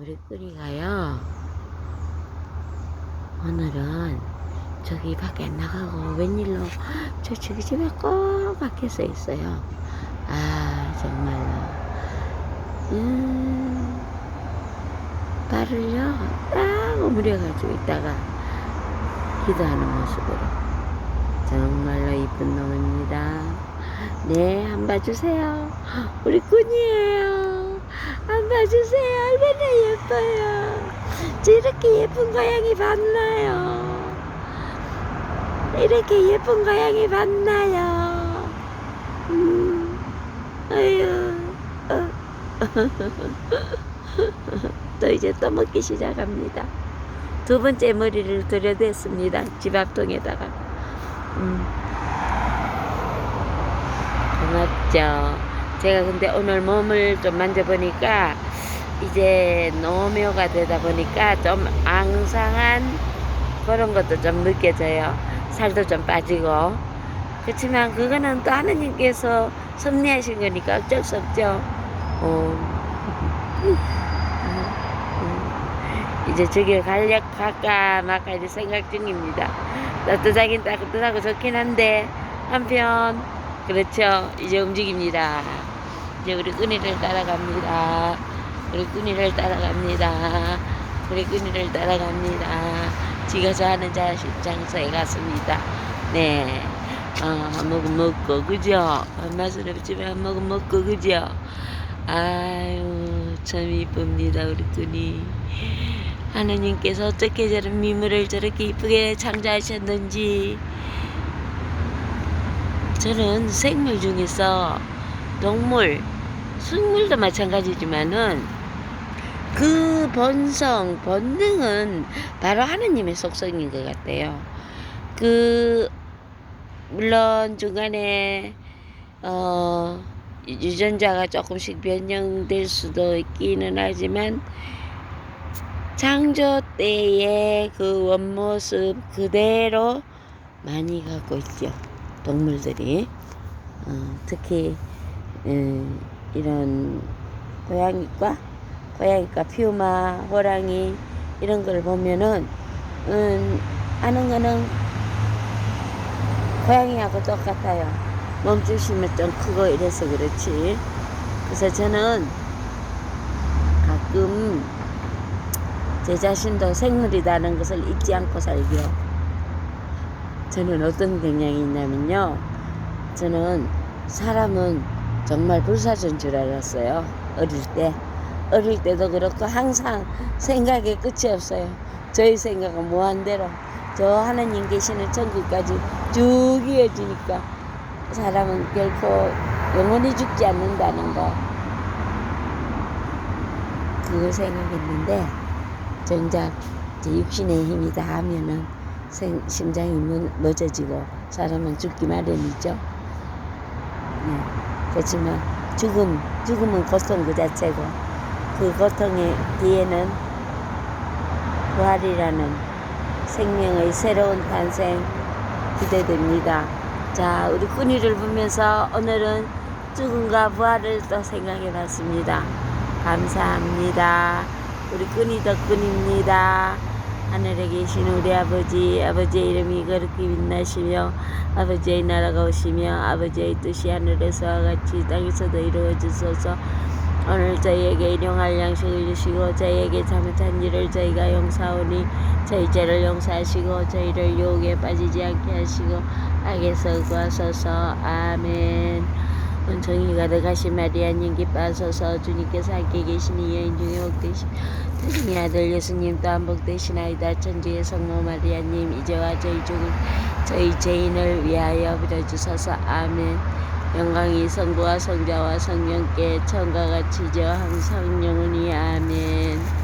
우리 끓이가요. 오늘은 저기 밖에 안 나가고 웬일로 저 저기 집에 꼭 밖에서 있어요. 아 정말로. 음, 발을요 딱 오므려가지고 있다가 기도하는 모습으로 정말로 이쁜 놈입니다. 네, 한 봐 주세요. 우리 꾼이에요. 한 봐주세요. 얼마나 예뻐요. 저 이렇게 예쁜 고양이 봤나요? 이렇게 예쁜 고양이 봤나요? 음, 아유. 어. 또 이제 또 먹기 시작합니다. 두 번째 머리를 들여댔습니다. 집 앞동에다가. 음. 고맙죠. 제가 근데 오늘 몸을 좀 만져보니까 이제 노묘가 되다 보니까 좀 앙상한 그런 것도 좀 느껴져요. 살도 좀 빠지고. 그렇지만 그거는 또 하느님께서 섭리하신 거니까 어쩔 수 없죠. 어. 음. 이제 저길 갈려 갈까 말까 이제 생각 중입니다. 따뜻하긴 따뜻하고 좋긴 한데 한편 그렇죠. 이제 움직입니다. 이제 우리 끈이를 따라갑니다. 우리 끈이를 따라갑니다. 우리 끈이를 따라갑니다. 지가 좋아하는 자, 장소에 갔습니다. 네. 어, 한 모금 먹고, 그죠? 맛은 없지만 한 모금 먹고, 그죠? 아유, 참 이쁩니다, 우리 끈이. 하느님께서 어떻게 저런 미물을 저렇게 이쁘게 창조하셨는지. 저는 생물 중에서 동물, 식물도 마찬가지지만은 그 본성, 본능은 바로 하느님의 속성인 것 같아요. 그, 물론 중간에, 어, 유전자가 조금씩 변형될 수도 있기는 하지만, 창조 때의 그 원모습 그대로 많이 갖고 있죠. 동물들이. 어, 특히, 음, 이런 고양이과 고양이과 퓨마 호랑이 이런 걸 보면은 음, 아는 거는 고양이하고 똑같아요. 몸주심이 좀 크고 이래서 그렇지. 그래서 저는 가끔 제 자신도 생물이라는 것을 잊지 않고 살기요. 저는 어떤 경향이 있냐면요. 저는 사람은 정말 불사조인 줄 알았어요. 어릴 때. 어릴 때도 그렇고 항상 생각에 끝이 없어요. 저희 생각은 무한대로 저 하나님 계시는 천국까지 쭉 이어지니까 사람은 결코 영원히 죽지 않는다는 거 그걸 생각했는데 정작 이제 육신의 힘이 다 하면은 생, 심장이 무- 멎어지고 사람은 죽기 마련이죠. 네. 그렇지만 죽음, 죽음은 고통 그 자체고 그 고통의 뒤에는 부활이라는 생명의 새로운 탄생 기대됩니다. 자, 우리 꾼이를 보면서 오늘은 죽음과 부활을 또 생각해 봤습니다. 감사합니다. 우리 꾼이 덕분입니다. 하늘에 계신 우리 아버지, 아버지의 이름이 그렇게 빛나시며 아버지의 나라가 오시며 아버지의 뜻이 하늘에서와 같이 땅에서도 이루어지소서 오늘 저희에게 일용할 양식을 주시고 저희에게 잘못한 일을 저희가 용서하오니 저희 죄를 용서하시고 저희를 유혹에 빠지지 않게 하시고 악에서 구하소서. 아멘 은총이 가득하신 마리아님 기뻐하소서 주님께서 함께 계시니 여인 중에 복되시 주님의 아들 예수님 또한 복되시나이다. 천주의 성모 마리아님 이제와 저희 죽은 저희 죄인을 위하여 빌어주소서. 아멘. 영광이 성부와 성자와 성령께 처음과 같이 항상 영원히. 아멘